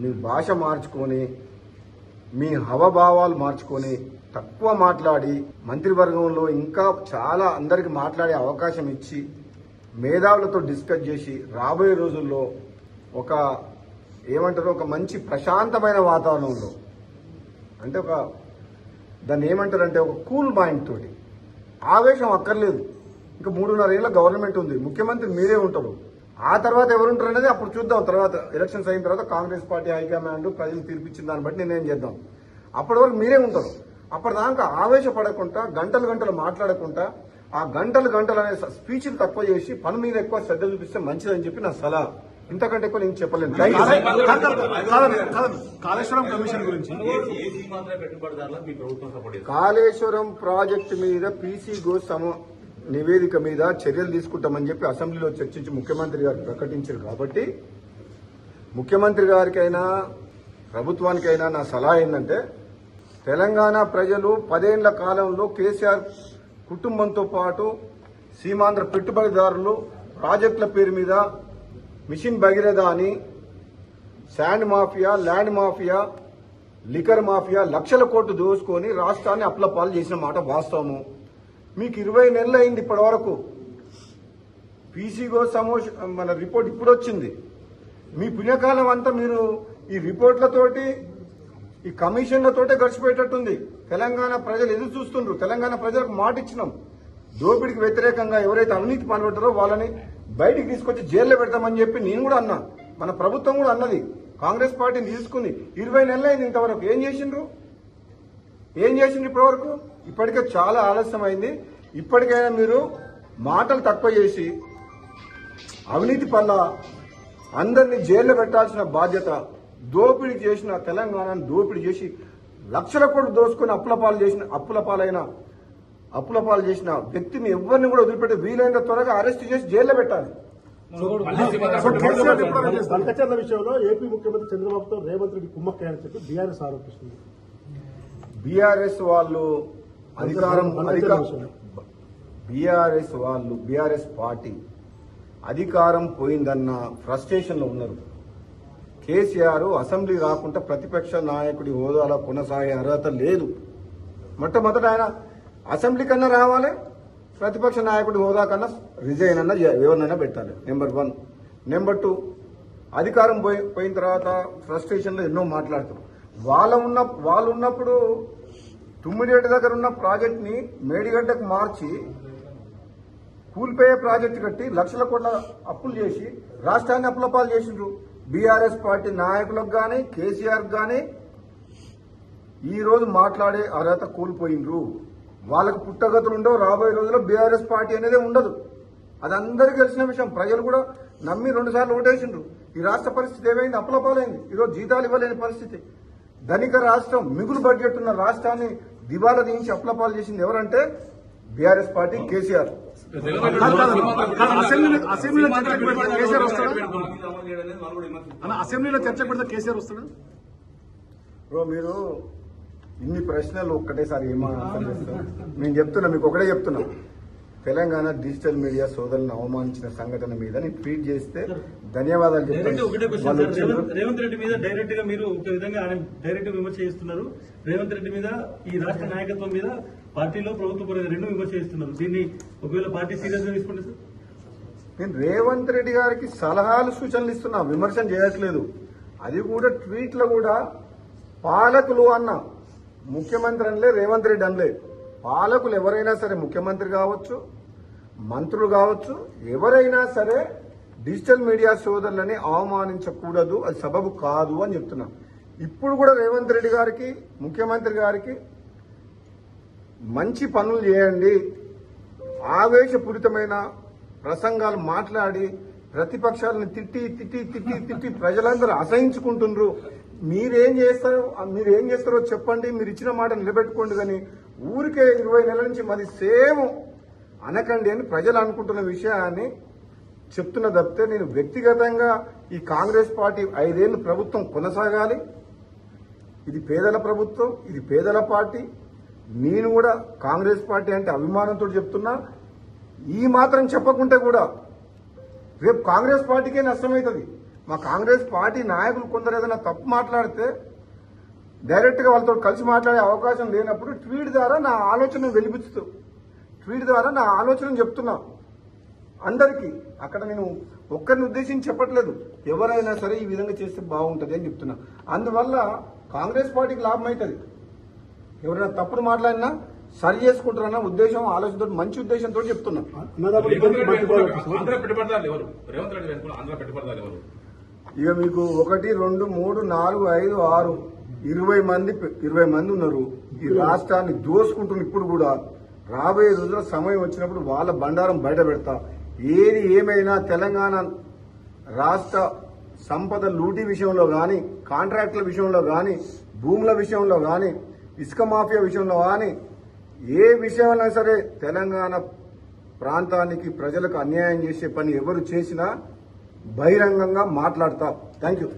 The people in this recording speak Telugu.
మీ భాష మార్చుకొని మీ హవభావాలు మార్చుకొని తక్కువ మాట్లాడి మంత్రివర్గంలో ఇంకా చాలా అందరికి మాట్లాడే అవకాశం ఇచ్చి మేధావులతో డిస్కస్ చేసి రాబోయే రోజుల్లో ఒక ఏమంటారు ఒక మంచి ప్రశాంతమైన వాతావరణంలో అంటే ఒక దాన్ని ఏమంటారంటే ఒక కూల్ మైండ్ తోటి. ఆవేశం అక్కర్లేదు. ఇంకా మూడున్నర ఏళ్ళ గవర్నమెంట్ ఉంది. ముఖ్యమంత్రి మీరే ఉంటారు. ఆ తర్వాత ఎవరు ఉంటారు అనేది అప్పుడు చూద్దాం. తర్వాత ఎలక్షన్స్ అయిన తర్వాత కాంగ్రెస్ పార్టీ హైకమాండ్ ప్రజలు తీర్పిచ్చిన దాన్ని బట్టి నిర్ణయం చేద్దాం. అప్పటి వరకు మీరే ఉంటారు. అప్పటిదాకా ఆవేశపడకుండా గంటలు గంటలు మాట్లాడకుండా ఆ గంటలు గంటలు అనే స్పీచ్లు తక్కువ చేసి పని మీద ఎక్కువ శ్రద్ధ చూపిస్తే మంచిదని చెప్పి నా సలహా. ఇంతకంటే ఎక్కువ నేను చెప్పలేను. కాళేశ్వరం కమిషన్ గురించి. కాళేశ్వరం ప్రాజెక్టు మీద పీసీ గోస్ సమ నివేదిక మీద చర్యలు తీసుకుంటామని చెప్పి అసెంబ్లీలో చర్చించి ముఖ్యమంత్రి గారు ప్రకటించారు కాబట్టి ముఖ్యమంత్రి గారికైనా ప్రభుత్వానికైనా నా సలహా ఏంటంటే తెలంగాణ ప్రజలు పదేళ్ళ కాలంలో కేసీఆర్ కుటుంబంతో పాటు సీమాంధ్ర పెట్టుబడిదారులు ప్రాజెక్టుల పేరు మీద మిషన్ భగీరథ అని sand mafia land mafia liquor mafia లక్షల కోట్లు దోసుకొని రాష్ట్రాన్ని అప్లపాలు చేసిన మాట వాస్తవము. మీకు ఇరవై నెలలు అయింది ఇప్పటి వరకు పీసీగో సమోష మన రిపోర్ట్ ఇప్పుడు వచ్చింది మీ పుణ్యకాలం అంతా మీరు ఈ రిపోర్ట్లతోటి ఈ కమిషన్లతోటే గడిచిపోయేటట్టుంది. తెలంగాణ ప్రజలు ఎదురు చూస్తుండ్రు. తెలంగాణ ప్రజలకు మాట ఇచ్చినాం దోపిడికి వ్యతిరేకంగా ఎవరైతే అవినీతి పాల్పడ్డారో వాళ్ళని బయటికి తీసుకొచ్చి జైల్లో పెడతామని చెప్పి నేను కూడా అన్నా. మన ప్రభుత్వం కూడా అన్నది. కాంగ్రెస్ పార్టీని తీసుకుంది. ఇరవై నెలలైంది ఇంతవరకు. ఏం చేసిండ్రు? ఏం చేసిండ్రు ఇప్పటివరకు? ఇప్పటికే చాలా ఆలస్యం అయింది ఇప్పటికైనా మీరు మాటలు తక్కువ చేసి అవినీతి పట్ల అందరినీ జైల్లో పెట్టాల్సిన బాధ్యత దోపిడీ చేసిన తెలంగాణను దోపిడీ చేసి లక్షల కోట్లు దోసుకుని అప్పుల పాలు చేసిన అప్పుల పాలైన అప్పుల పాలు చేసిన వ్యక్తిని ఎవరిని కూడా వదిలిపెట్టి వీలైనంత త్వరగా అరెస్ట్ చేసి జైల్లో పెట్టాలి. విషయంలో ఏపీ ముఖ్యమంత్రి చంద్రబాబుతో రేవంత్ రెడ్డి కుమ్మక్కయ్యని చెప్పి బీఆర్ఎస్ ఆరోపిస్తుంది. బీఆర్ఎస్ వాళ్ళు అధికారం. బీఆర్ఎస్ వాళ్ళు బీఆర్ఎస్ పార్టీ అధికారం పోయిందన్న ఫ్రస్ట్రేషన్లో ఉన్నారు. కేసీఆర్ అసెంబ్లీ రాకుండా ప్రతిపక్ష నాయకుడి హోదాలో కొనసాగే అర్హత లేదు. మొట్టమొదట ఆయన అసెంబ్లీ కన్నా రావాలి ప్రతిపక్ష నాయకుడి హోదా కన్నా రిజైన్ అన్న ఎవరినైనా పెట్టాలి. Number one. నెంబర్ టూ అధికారం పోయి పోయిన తర్వాత ఫ్రస్ట్రేషన్లో ఎన్నో మాట్లాడతారు వాళ్ళ ఉన్న వాళ్ళు ఉన్నప్పుడు తుమ్మిడిగడ్డ దగ్గర ఉన్న ప్రాజెక్ట్ని మేడిగడ్డకు మార్చి కూల్పోయే ప్రాజెక్టు కట్టి లక్షల కోట్ల అప్పులు చేసి రాష్ట్రాన్ని అప్పులపాలు చేసిండ్రు. బీఆర్ఎస్ పార్టీ నాయకులకు కానీ కేసీఆర్ కానీ ఈరోజు మాట్లాడే అర్హత కోల్పోయిండ్రు. వాళ్ళకు పుట్టగతులు ఉండవు. రాబోయే రోజుల్లో బీఆర్ఎస్ పార్టీ అనేది ఉండదు. అది అందరికీ తెలిసిన విషయం. ప్రజలు కూడా నమ్మి రెండుసార్లు ఓటేసిండ్రు. ఈ రాష్ట్ర పరిస్థితి ఏమైంది? అప్పులపాలైంది. ఈరోజు జీతాలు ఇవ్వలేని పరిస్థితి. ధనిక రాష్ట్రం మిగులు బడ్జెట్ ఉన్న రాష్ట్రాన్ని దివాలా దించి అప్పులపాలు చేసింది ఎవరంటే బీఆర్ఎస్ పార్టీ కేసీఆర్. అసెంబ్లీలో పెడితే కేసీఆర్ వస్తాడా? అసెంబ్లీలో పెడితే కేసీఆర్ వస్తాడా? బ్రో మీరు ఇన్ని ప్రశ్నలు ఒక్కటేసారి ఏమో నేను చెప్తున్నా మీకు ఒకటే చెప్తున్నా. తెలంగాణ డిజిటల్ మీడియా సోదరులను అవమానించిన సంఘటన మీద నేను ట్వీట్ చేస్తే ధన్యవాదాలు చెప్తాను. రేవంత్ రెడ్డి మీద డైరెక్ట్గా మీరు ఒక విధంగా ఆయన డైరెక్ట్ విమర్శ చేస్తున్నారు. రేవంత్ రెడ్డి మీద ఈ రాష్ట్ర నాయకత్వం మీద పార్టీలో ప్రభుత్వ పరంగా రెండు విమర్శ చేస్తున్నారు. దీన్ని ఒకవేళ పార్టీ సీరియస్గా తీసుకోండి సార్? నేను రేవంత్ రెడ్డి గారికి సలహాలు సూచనలు ఇస్తున్నా. విమర్శన చేయట్లేదు. అది కూడా ట్వీట్లో కూడా పాలకులు అన్న ముఖ్యమంత్రి అనలే రేవంత్ రెడ్డి అనలే. పాలకులు ఎవరైనా సరే ముఖ్యమంత్రి కావచ్చు మంత్రులు కావచ్చు ఎవరైనా సరే డిజిటల్ మీడియా సోదరులని అవమానించకూడదు అది సబబు కాదు అని చెప్తున్నాం. ఇప్పుడు కూడా రేవంత్ రెడ్డి గారికి ముఖ్యమంత్రి గారికి మంచి పనులు చేయండి ఆవేశపూరితమైన ప్రసంగాలు మాట్లాడి ప్రతిపక్షాలను తిట్టి తిట్టి తిట్టి తిట్టి ప్రజలందరూ అసహించుకుంటున్నారు మీరేం చేస్తారో మీరేం చేస్తారో చెప్పండి మీరు ఇచ్చిన మాట నిలబెట్టుకోండి కానీ ఊరికే ఇరవై నెలల నుంచి మాది సేమ్ అనకండి అని ప్రజలు అనుకుంటున్న విషయాన్ని చెప్తున్న తప్పితే నేను వ్యక్తిగతంగా ఈ కాంగ్రెస్ పార్టీ ఐదేళ్ళు ప్రభుత్వం కొనసాగాలి. ఇది పేదల ప్రభుత్వం ఇది పేదల పార్టీ. నేను కూడా కాంగ్రెస్ పార్టీ అంటే అభిమానంతో చెప్తున్నా. ఈ మాత్రం చెప్పకుంటే కూడా రేపు కాంగ్రెస్ పార్టీకే నష్టమవుతుంది. మా కాంగ్రెస్ పార్టీ నాయకులు కొందరు ఏదైనా తప్పు మాట్లాడితే డైరెక్ట్గా వాళ్ళతో కలిసి మాట్లాడే అవకాశం లేనప్పుడు ట్వీట్ ద్వారా నా ఆలోచన వెలిపిస్తూ ట్వీట్ ద్వారా నా ఆలోచన చెప్తున్నా. అందరికీ అక్కడ నేను ఒక్కరిని ఉద్దేశించి చెప్పట్లేదు. ఎవరైనా సరే ఈ విధంగా చేస్తే బాగుంటుంది అని చెప్తున్నా. అందువల్ల కాంగ్రెస్ పార్టీకి లాభం అవుతుంది ఎవరైనా తప్పుడు మాట్లాడినా సరి చేసుకుంటారన్న ఉద్దేశం ఆలోచనతో మంచి ఉద్దేశంతో చెప్తున్నా. ఇక మీకు ఒకటి రెండు మూడు నాలుగు ఐదు ఆరు. ఇరవై మంది ఇరవై మంది ఉన్నారు. ఈ రాష్ట్రాన్ని దోసుకుంటున్న ఇప్పుడు కూడా రాబోయే రోజుల్లో సమయం వచ్చినప్పుడు వాళ్ళ బండారం బయట పెడతా. ఏది ఏమైనా తెలంగాణ రాష్ట్ర సంపద లూటీ విషయంలో కానీ కాంట్రాక్టుల విషయంలో కానీ భూముల విషయంలో కానీ ఇసుక మాఫియా విషయంలో కానీ ఏ విషయంలో సరే తెలంగాణ ప్రాంతానికి ప్రజలకు అన్యాయం చేసే పని ఎవరు చేసినా బహిరంగంగా మాట్లాడతా. Thank you